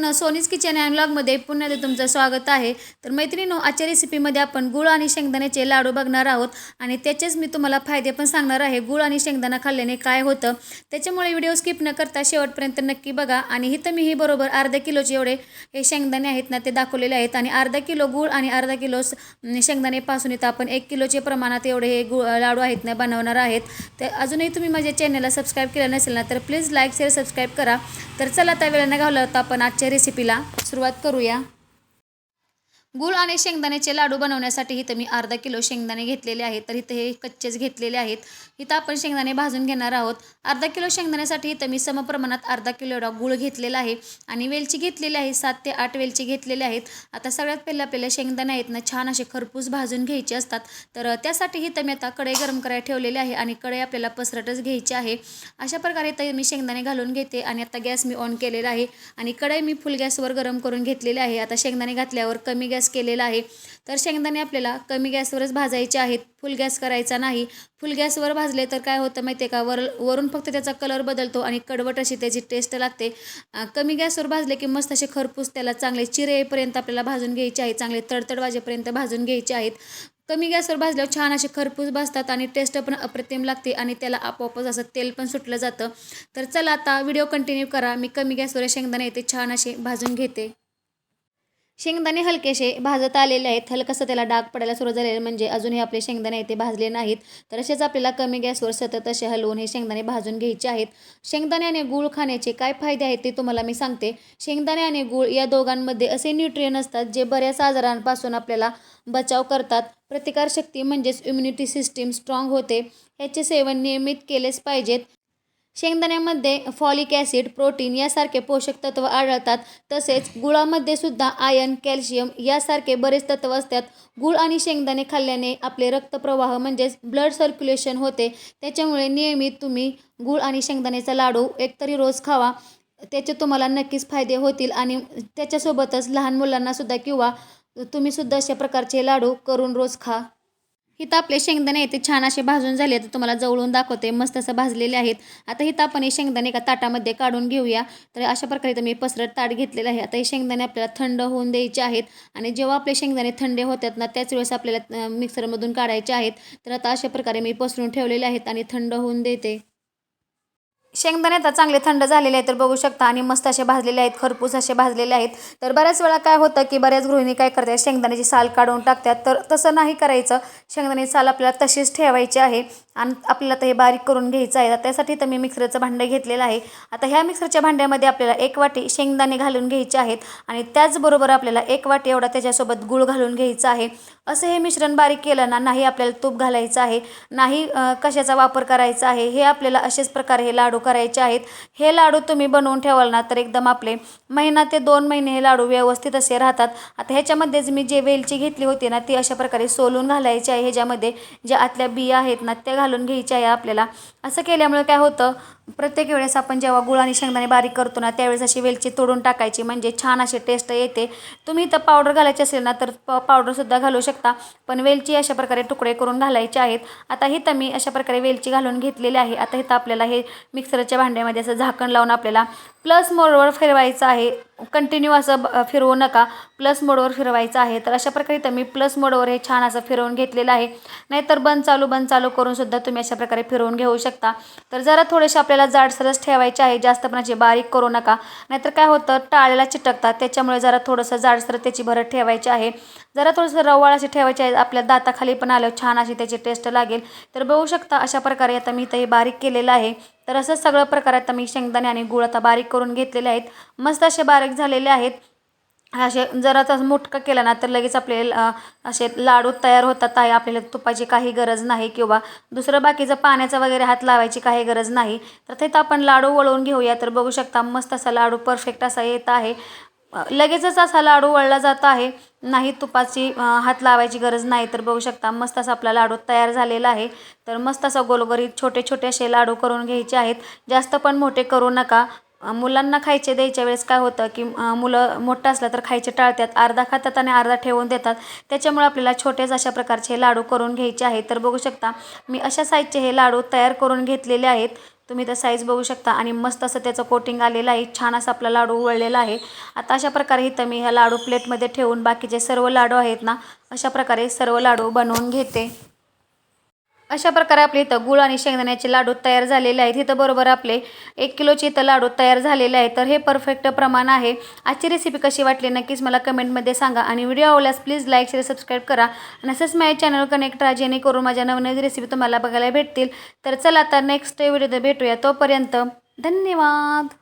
नमस्कार मैत्रिणींनो सोनीज kitchen and पुन्हा एकदा तुमचं स्वागत आहे. तर मैत्रिणींनो आजच्या रेसिपीमध्ये आपण गुळ आणि शेंगदाण्याचे लाडू बघणार आहोत आणि त्याचेच मी तुम्हाला फायदे पण सांगणार आहे. गुळ आणि शेंगदाणा खाल्ल्याने काय होतं? त्याच्यामुळे व्हिडिओ स्किप न करता शेवटपर्यंत नक्की बघा आणि इथं मी ही बरोबर अर्धा किलोचे एवढे हे शेंगदाणे आहेत ना ते दाखवलेले आहेत आणि अर्धा किलो गुळ आणि अर्धा किलो शेंगदाणेपासून इथं आपण एक किलोचे प्रमाणात एवढे हे गुळ लाडू आहेत ना बनवणार आहेत. तर अजूनही तुम्ही माझ्या चॅनलला सबस्क्राईब केलं नसेल ना तर प्लीज लाईक शेअर सबस्क्राईब करा. तर चला त्या वेळेला घालवता आपण आजच्या रेसिपीला सुरुवात करूया. गुळ आणि शेंगदाण्याचे लाडू बनवण्यासाठी इथं मी अर्धा किलो शेंगदाणे घेतलेले आहेत. तर इथं हे कच्चेच घेतलेले आहेत. इथं आपण शेंगदाणे भाजून घेणार आहोत. अर्धा किलो शेंगदाण्यासाठी इथं मी समप्रमाणात अर्धा किलो एवढा गुळ घेतलेला आहे. आणि वेलची घेतलेली आहे. सात ते आठ वेलची घेतलेले आहेत. आता सगळ्यात पहिले आपल्याला शेंगदाणे आहेत ना छान असे खरपूस भाजून घ्यायचे असतात. तर त्यासाठी इथं मी आता कढई गरम करायला ठेवलेली आहे आणि कढई आपल्याला पसरटच घ्यायची आहे. अशा प्रकारे इथं मी शेंगदाणे घालून घेते आणि आता गॅस मी ऑन केलेला आहे. आणि कढई मी फुल गॅसवर गरम करून घेतलेली आहे. आता शेंगदाणे घातल्यावर कमी गॅस गॅस केलेला आहे. तर शेंगदाणे आपल्याला कमी गॅसवरच भाजायचे आहेत. फुल गॅस करायचा नाही. फुल गॅसवर भाजले तर काय होतं माहिती आहे का? वर वरून फक्त त्याचा कलर बदलतो आणि कडवट अशी त्याची टेस्ट लागते. कमी गॅसवर भाजले की मस्त असे खरपूस त्याला चांगले चिरेपर्यंत आपल्याला भाजून घ्यायचे आहे चांगले तडतड वाजेपर्यंत भाजून घ्यायचे आहेत. कमी गॅसवर भाजल्यावर छान असे खरपूस भाजतात आणि टेस्ट पण अप्रतिम लागते आणि त्याला आपोआपच असं तेल पण सुटलं जातं. तर चला आता व्हिडिओ कंटिन्यू करा. मी कमी गॅसवर शेंगदाणे येते छान असे भाजून घेते. शेंगदाणे हलकेसे भाजत आलेले आहेत. हलकसं त्याला डाग पडायला सुरू झालेले म्हणजे अजून हे आपले शेंगदाणे आहे ते भाजले नाहीत. तर असेच आपल्याला कमी गॅसवर सतत असे हलवून हे शेंगदाणे भाजून घ्यायचे आहेत. शेंगदाणे आणि गूळ खाण्याचे काय फायदे आहेत ते तुम्हाला मी सांगते. शेंगदाणे आणि गूळ या दोघांमध्ये असे न्यूट्रियन असतात जे बऱ्याच आजारांपासून आपल्याला बचाव करतात. प्रतिकारशक्ती म्हणजेच इम्युनिटी सिस्टीम स्ट्रॉंग होते. ह्याचे सेवन नियमित केलेच पाहिजेत. शेंगदाण्यामध्ये फॉलिक ॲसिड प्रोटीन यासारखे पोषक तत्व आढळतात. तसेच गुळामध्ये सुद्धा आयर्न कॅल्शियम यासारखे बरेच तत्व असतात. गुळ आणि शेंगदाणे खाल्ल्याने आपले रक्तप्रवाह म्हणजेच ब्लड सर्क्युलेशन होते. त्याच्यामुळे नियमित तुम्ही गुळ आणि शेंगदाण्याचा लाडू एकतरी रोज खावा. त्याचे तुम्हाला नक्कीच फायदे होतील आणि त्याच्यासोबतच लहान मुलांनासुद्धा किंवा तुम्हीसुद्धा अशा प्रकारचे लाडू करून रोज खा. इथं आपले शेंगदाणे येते छान असे भाजून झाले तर तुम्हाला जवळून दाखवते मस्त असं भाजलेले आहेत. आता हिथं आपण हे शेंगदाणे एका ताटामध्ये काढून घेऊया. तर अशा प्रकारे तर मी पसरट ताट घेतलेलं आहे. आता हे शेंगदाणे आपल्याला थंड होऊन द्यायचे आहेत आणि जेव्हा आपले शेंगदाणे थंड होतात ना त्याच वेळेस आपल्याला मिक्सरमधून काढायचे आहेत. तर आता अशा प्रकारे मी पसरून ठेवलेले आहेत आणि थंड होऊन देते. शेंगदाणे आता चांगले थंड झालेले आहेत तर बघू शकता. आणि मस्त असे भाजलेले आहेत खरपूस असे भाजलेले आहेत. तर बऱ्याच वेळा काय होतं की बऱ्याच गृहिणी काय करतात शेंगदाण्याची साल काढून टाकतात. तर तसं नाही करायचं. शेंगदाण्याची साल आपल्याला तशीच ठेवायची आहे. आणि आपल्याला तर हे बारीक करून घ्यायचं आहे त्यासाठी तर मी मिक्सरचं भांडं घेतलेलं आहे. आता ह्या मिक्सरच्या भांड्यामध्ये आपल्याला एक वाटी शेंगदाणे घालून घ्यायचे आहेत आणि त्याचबरोबर आपल्याला एक वाटी एवढा त्याच्यासोबत गूळ घालून घ्यायचं आहे. असं हे मिश्रण बारीक केलं ना नाही आपल्याला तूप घालायचं आहे नाही कशाचा वापर करायचा आहे हे आपल्याला असेच प्रकारे हे लाडू करायचे आहेत. हे लाडू तुम्ही बनवून ठेवाल ना तर एकदम आपले महिना ते दोन महिने हे लाडू व्यवस्थित असे राहतात. आता ह्याच्यामध्येच मी जे वेलची घेतली होती ना ती अशा प्रकारे सोलून घालायची आहे. ह्याच्यामध्ये ज्या आतल्या बिया आहेत ना त्या घालून घालून घ्यायची आहे आपल्याला. असं केल्यामुळे काय होतं प्रत्येक वेळेस आपण जेव्हा गुळ आणि शेंगदाणे बारीक करतो ना त्यावेळेस अशी वेलची तोडून टाकायची. म्हणजे छान अशी टेस्ट येते. तुम्ही इथं पावडर घालायची असेल ना तर प पावडरसुद्धा घालू शकता. पण वेलची अशा प्रकारे तुकडे करून घालायचे आहेत. आता हिथं मी अशा प्रकारे वेलची घालून घेतलेली आहे. आता इथं आपल्याला हे मिक्सरच्या भांड्यामध्ये असं झाकण लावून आपल्याला प्लस मोडवर फिरवायचं आहे. कंटिन्यू असं ब- फिरवू नका. प्लस मोडवर फिरवायचं आहे. तर अशा प्रकारे इथं मी प्लस मोडवर हे छान असं फिरवून घेतलेलं आहे. नाहीतर बंद चालू बंद चालू करून सुद्धा तुम्ही अशा प्रकारे फिरवून घेऊ शकता. तर जरा थोडेसे आपल्याला जाडसरच ठेवायचे आहे. जास्त पण असे बारीक करू नका. नाहीतर काय होतं टाळ्याला चिटकतात. त्याच्यामुळे जरा थोडंसं जाडसर त्याची भरत ठेवायची आहे. जरा थोडंसं रवाळ अशी ठेवायची आहे. आपल्या दाताखाली पण आलं छान अशी त्याची टेस्ट लागेल. तर बघू शकता अशा प्रकारे आता मी इथं हे बारीक केलेलं आहे. तर असं सगळं प्रकार आता मी शेंगदाणे आणि गुळ आता बारीक करून घेतलेले आहेत. मस्त असे बारीक झालेले आहेत. असे जर आता मुटकं केलं ना तर लगेच आपले असे लाडू तयार होतात. आहे आपल्याला तुपाची काही गरज नाही किंवा दुसरं बाकीचं पाण्याचा वगैरे हात लावायची काही गरज नाही. तर तिथं आपण लाडू वळवून घेऊया. तर बघू शकता मस्त असा लाडू परफेक्ट असा येत आहे. लगेचच असा लाडू वळला जात आहे. नाही तुपाची हात लावायची गरज नाही तर बघू शकता मस्त असा आपला लाडू तयार झालेला आहे. तर मस्त असा गोलगरीत छोटे छोटे असे लाडू करून घ्यायचे आहेत. जास्त पण मोठे करू नका. मुलांना खायचे द्यायच्या वेळेस काय होतं की मुलं मोठं असलं तर खायचे टाळतात. अर्धा खातात आणि अर्धा ठेवून देतात. त्याच्यामुळे आपल्याला छोटेच अशा प्रकारचे लाडू करून घ्यायचे आहेत. तर बघू शकता मी अशा साईजचे हे लाडू तयार करून घेतलेले आहेत. तुम्ही तर साईज बघू शकता आणि मस्त असं त्याचं कोटिंग आलेलं आहे. छान असं आपला लाडू उळलेला आहे. आता अशा प्रकारे इथं मी ह्या लाडू प्लेटमध्ये ठेवून बाकीचे सर्व लाडू आहेत ना अशा प्रकारे सर्व लाडू बनवून घेते. अशा प्रकारे आपले इथं गुळ आणि शेंगदाण्याचे लाडू तयार झालेले आहेत. इथं बरोबर आपले एक किलोचे इथं लाडू तयार झालेले आहेत. तर हे परफेक्ट प्रमाण आहे. आजची रेसिपी कशी वाटली नक्कीच मला कमेंटमध्ये सांगा आणि व्हिडिओ आवडल्यास प्लीज लाईक शेअर सबस्क्राईब करा आणि असंच माझ्या चॅनल कनेक्ट राहा जेणेकरून माझ्या नवनवीन रेसिपी तुम्हाला बघायला भेटतील. तर चला आता नेक्स्ट व्हिडिओ भेटूया. तोपर्यंत धन्यवाद.